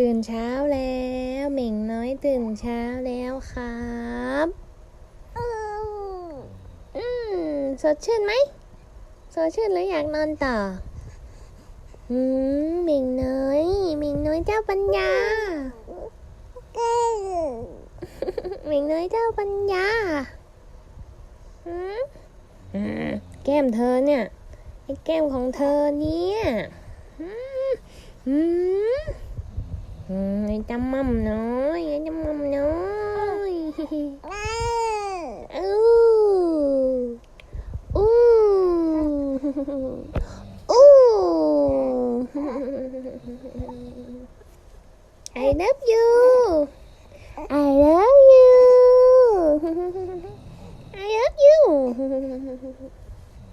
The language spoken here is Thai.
ตื่นเช้าแล้วเหม่งน้อยตื่นเช้าแล้วครับอืมสดชื่นไหมสดชื่นหรืออยากนอนต่ออืมเหม่งน้อยเหม่งน้อยเจ้าปัญญาเหม่งน้อยเจ้าปัญญาอืมอืมแก้มเธอเนี่ยไอ้แก้มของเธอเนี่ยอืมอืม Rồi chăm mâm nói, chăm mâm nói. Ừ. ừ. Ừ. Ừ. I love you. I love you. I love you.